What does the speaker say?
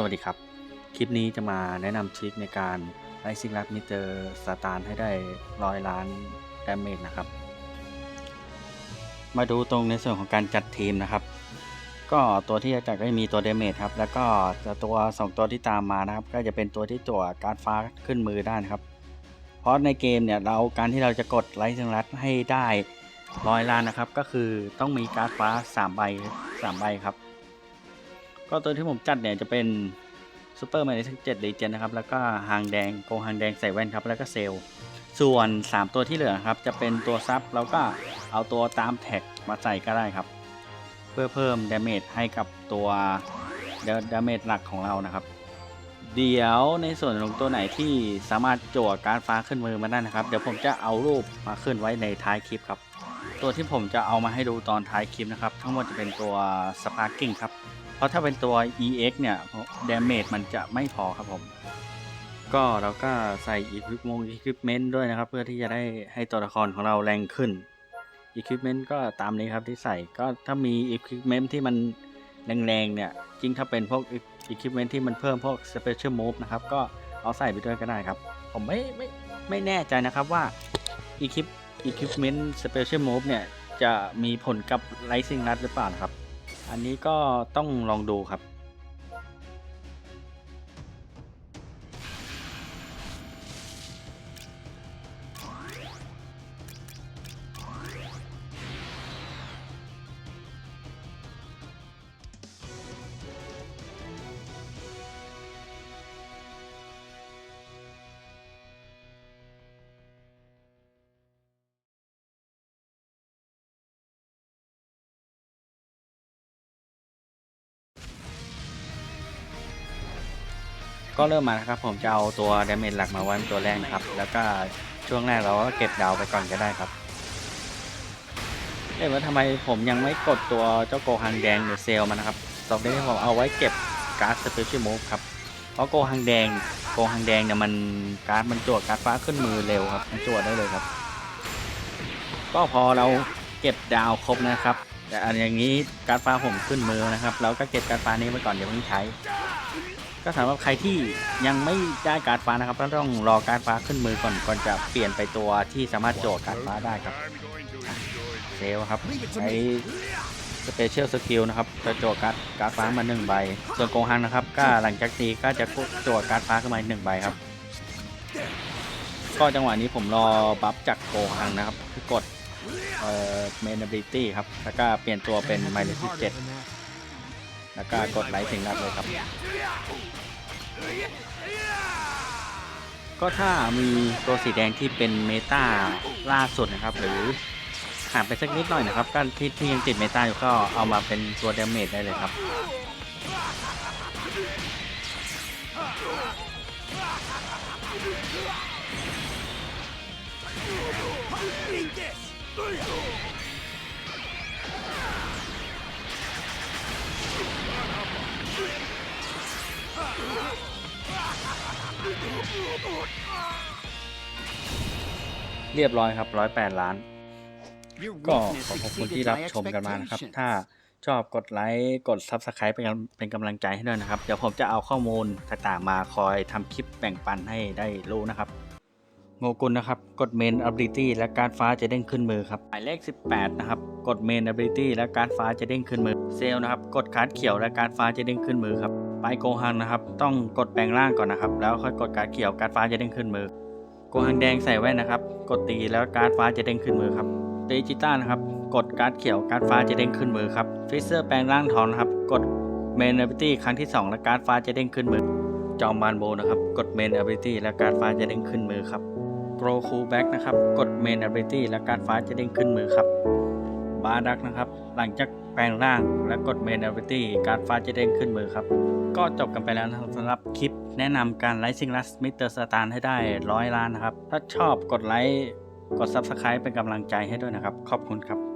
สวัสดีครับ คลิปนี้จะมาแนะนำทริคในการไล่ซิงลัดมิเตอร์สตาร์ให้ได้ร้อยล้านดาเมจนะครับ มาดูตรงในส่วนของการจัดทีมนะครับ ก็ตัวที่จะจัดก็จะมีตัวเดเมจครับ แล้วก็จะตัว 2 ตัวที่ตามมานะครับ ก็จะเป็นตัวที่ตัวการฟ้าขึ้นมือได้นะครับ เพราะในเกมเนี่ยเราการที่เราจะกดไลท์ซิงลัดให้ได้ร้อยล้านนะครับ ก็คือต้องมีการฟ้า 3 ใบ 3 ใบครับ ก็ตัวที่ผมจัดเนี่ยจะเป็นซูเปอร์แมนทั้งเจ็ดลีเจนนะครับ แล้วก็หางแดงโกหางแดงใส่แว่นครับ แล้วก็เซลส่วน 3 ตัวที่เหลือครับ จะเป็นตัวซับแล้วก็เอาตัวตามแท็กมาใส่ก็ได้ครับ เพื่อเพิ่มดาเมจให้กับตัวดาเมจหลักของเรานะครับ เดี๋ยวในส่วนของตัวไหนที่สามารถจั่วการฟ้าขึ้นมือมาได้นะครับ เดี๋ยวผมจะเอารูปมาขึ้นไว้ในท้ายคลิปครับ ตัวที่ผมจะเอามาให้ดูตอนท้ายคลิปนะครับ ทั้งหมดจะเป็นตัวสปาร์กิ้งครับ เพราะถ้าเป็นตัว EX เนี่ย damage มันจะไม่พอครับผม ก็เราก็ใส่ equipment equipment ด้วยนะครับ เพื่อที่จะได้ให้ตัวละครของเราแรงขึ้น equipment ก็ตามนี้ครับที่ใส่ก็ถ้ามี equipment ที่มันแรงๆเนี่ยจริงถ้าเป็นพวก equipment ที่มันเพิ่มพวก special move นะครับก็เอาใส่ไปด้วยก็ได้ครับ ผมไม่ไม่ไม่แน่ใจนะครับว่า equip equipment special move เนี่ยจะมีผลกับ rising rod หรือเปล่าครับ อันนี้ก็ต้องลองดูครับ ก็เริ่มมานะครับผมจะเอาตัวดาเมจหลักมาไว้เป็นตัวแรกนะครับ แล้วก็ช่วงแรกเราก็เก็บดาวไปก่อนก็ได้ครับเอ๊ะว่าทำไมผมยังไม่กดตัวเจ้าโกฮังแดงหรือเซลมานะครับตอนนี้ผมเอาไว้เก็บการ์ดสเปเชียลมูฟครับ เพราะโกฮังแดงโกฮังแดงเนี่ยมันการ์ดมันจวดการ์ดฟ้าขึ้นมือเร็วครับมันจวดได้เลยครับ ก็พอเราเก็บดาวครบนะครับ แต่อันอย่างนี้การ์ดฟ้าผมขึ้นมือนะครับ เราก็เก็บการ์ดฟ้านี้ไปก่อนเดี๋ยวเพิ่งใช้ ก็สำหรับใครที่ยังไม่ได้การ์ดฟ้านะครับก็ต้องรอการ์ดฟ้าขึ้นมือก่อนก่อนจะเปลี่ยนไปตัวที่สามารถโจทย์การ์ดฟ้าได้ครับเซลครับใช้สเปเชียลสกิลนะครับจะโจทย์การ์ดการ์ดฟ้ามาหนึ่งใบ ส่วนโกฮังนะครับก็หลังจากตีก็จะโจทย์การ์ดฟ้าขึ้นมาอีกหนึ่งใบครับ ก็จังหวะนี้ผมรอบัฟจากโกฮังนะครับ คือกดเอ่อเมนเบลิตี้ครับ แล้วก็เปลี่ยนตัวเป็นไมล์ที่เจ็ด แล้วก็กดไลท์ถึงรับเลยครับ ก็ถ้ามีตัวสีแดงที่เป็นเมตาล่าสุดนะครับ หรือห่างไปสักนิดหน่อยนะครับก็ที่ที่ยังติดเมตาอยู่ก็เอามาเป็นตัวเดเมจได้เลยครับ เรียบร้อยครับร้อยแปดล้าน ก็ขอขอบคุณที่รับชมกันมานะครับ ถ้าชอบกดไลค์กด Subscribe เป็นกำเป็นกำลังใจให้ด้วยนะครับ เดี๋ยวผมจะเอาข้อมูลต่างๆ มาคอยทำคลิปแบ่งปันให้ได้รู้นะครับโงกุลนะครับ กดเมน ability และการดฟ้าจะเด้งขึ้นมือครับหมายเลข 18 นะครับ กดเมน ability และการดฟ้าจะเด้งขึ้นมือเซลนะครับ กดการ์ดเขียวและการดฟ้าจะเด้งขึ้นมือครับ ไปโกฮังนะครับ ต้องกดแปลงร่างก่อนนะครับ แล้วค่อยกดการ์ดเขียวการดฟ้าจะเด้งขึ้นมือ โกฮังแดงใส่แว่นนะครับ กดตีแล้วการ์ดฟ้าจะเด้งขึ้นมือครับเดจิต้านะครับ กดการ์ดเขียวการ์ดฟ้าจะเด้งขึ้นมือครับฟิเซอร์แปลงร่างทองนะครับ กดเมน ability ครั้งที่ 2 และการ์ดฟ้าจะเด้งขึ้นมือ จอมบานโบนะครับ กดเมน ability และการ์ดฟ้าจะเด้งขึ้นมือครับโกรคูแบ็กนะครับ กดเมน ability และการ์ดฟ้าจะเด้งขึ้นมือครับาดักนะครับ หลังจากแปลงร่างและกดเมนเอลิตี้การฟ้าจะเด้งขึ้นมือครับ ก็จบกันไปแล้วนะครับสำหรับคลิปแนะนำการไลฟ์ซิงลัสมิเตอร์สตาร์ให้ได้ร้อยล้านนะครับ ถ้าชอบกดไลค์กด Subscribe เป็นกำลังใจให้ด้วยนะครับ ขอบคุณครับ